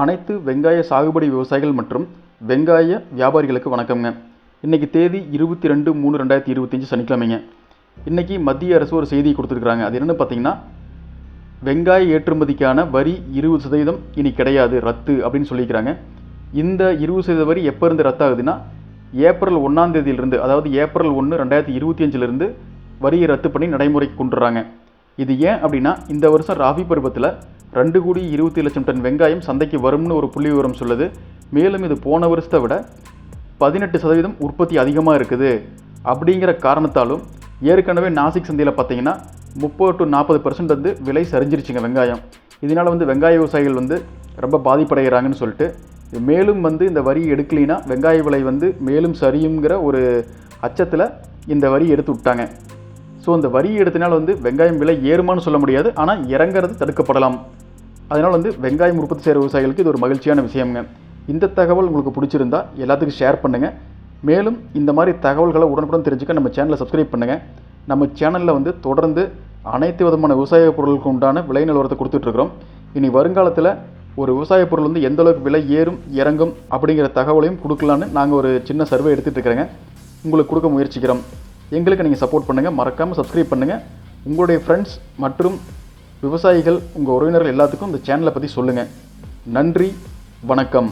அனைத்து வெங்காய சாகுபடி விவசாயிகள் மற்றும் வெங்காய வியாபாரிகளுக்கு வணக்கம்ங்க. இன்றைக்கி தேதி இருபத்தி ரெண்டு மூணு ரெண்டாயிரத்தி இருபத்தஞ்சி சனிக்கிழமைங்க. இன்றைக்கி மத்திய அரசு ஒரு செய்தி கொடுத்துருக்குறாங்க. அது என்னென்னு பார்த்தீங்கன்னா வெங்காய ஏற்றுமதிக்கான வரி இருபது சதவீதம் இனி கிடையாது ரத்து அப்படின்னு சொல்லிக்கிறாங்க இந்த இருபது சதவீத வரி எப்போ இருந்து ரத்தாகுதுன்னா ஏப்ரல் ஒன்றாம் தேதியிலிருந்து அதாவது ஏப்ரல் ஒன்று ரெண்டாயிரத்தி இருபத்தி அஞ்சிலிருந்து வரியை ரத்து பண்ணி நடைமுறைக்கு கொண்டுறாங்க இது ஏன் அப்படின்னா இந்த வருஷம் ராபி பருவத்தில் ரெண்டு கோடி இருபத்தி லட்சம் டன் வெங்காயம் சந்தைக்கு வரும்னு ஒரு புள்ளி விவரம் சொல்லுது. மேலும் இது போன வருஷத்தை விட பதினெட்டு சதவீதம் உற்பத்தி அதிகமாக இருக்குது. அப்படிங்கிற காரணத்தாலும் ஏற்கனவே நாசிக் சந்தையில் பார்த்தீங்கன்னா முப்பது டு நாற்பது பர்சன்ட் வந்து விலை சரிஞ்சிருச்சுங்க வெங்காயம். இதனால் வந்து வெங்காய விவசாயிகள் வந்து ரொம்ப பாதிப்படைகிறாங்கன்னு சொல்லிட்டு மேலும் வந்து இந்த வரி எடுக்கலைன்னா வெங்காய விலை வந்து மேலும் சரியுங்கிற ஒரு அச்சத்தில் இந்த வரி எடுத்து விட்டாங்க. ஸோ அந்த வரி எடுத்தனால வந்து வெங்காயம் விலை ஏறுமான்னு சொல்ல முடியாது. ஆனால் இறங்குறது தடுக்கப்படலாம். அதனால் வந்து வெங்காயம் உற்பத்தி செய்கிற விவசாயிகளுக்கு இது ஒரு மகிழ்ச்சியான விஷயம்ங்க. இந்த தகவல் உங்களுக்கு பிடிச்சிருந்தா எல்லாத்துக்கும் ஷேர் பண்ணுங்கள் மேலும் இந்த மாதிரி தகவல்களை உடனுக்குடன் தெரிஞ்சுக்க நம்ம சேனலை சப்ஸ்கிரைப் பண்ணுங்கள் நம்ம சேனலில் வந்து தொடர்ந்து அனைத்து விதமான விவசாய பொருளுக்கு உண்டான விலை நிலவரத்தை கொடுத்துட்ருக்குறோம் இனி வருங்காலத்தில் ஒரு விவசாய பொருள் வந்து எந்த அளவுக்கு விலை ஏறும் இறங்கும் அப்படிங்கிற தகவலையும் கொடுக்கலான்னு நாங்கள் ஒரு சின்ன சர்வே எடுத்துகிட்டு இருக்கிறேங்க. உங்களுக்கு கொடுக்க முயற்சிக்கிறோம். எங்களுக்கு நீங்கள் சப்போர்ட் பண்ணுங்கள் மறக்காமல் சப்ஸ்கிரைப் பண்ணுங்கள் உங்களுடைய ஃப்ரெண்ட்ஸ் மற்றும் விவசாயிகள் உங்கள் உறவினர்கள் எல்லாத்துக்கும் இந்த சேனலை பற்றி சொல்லுங்கள் நன்றி வணக்கம்.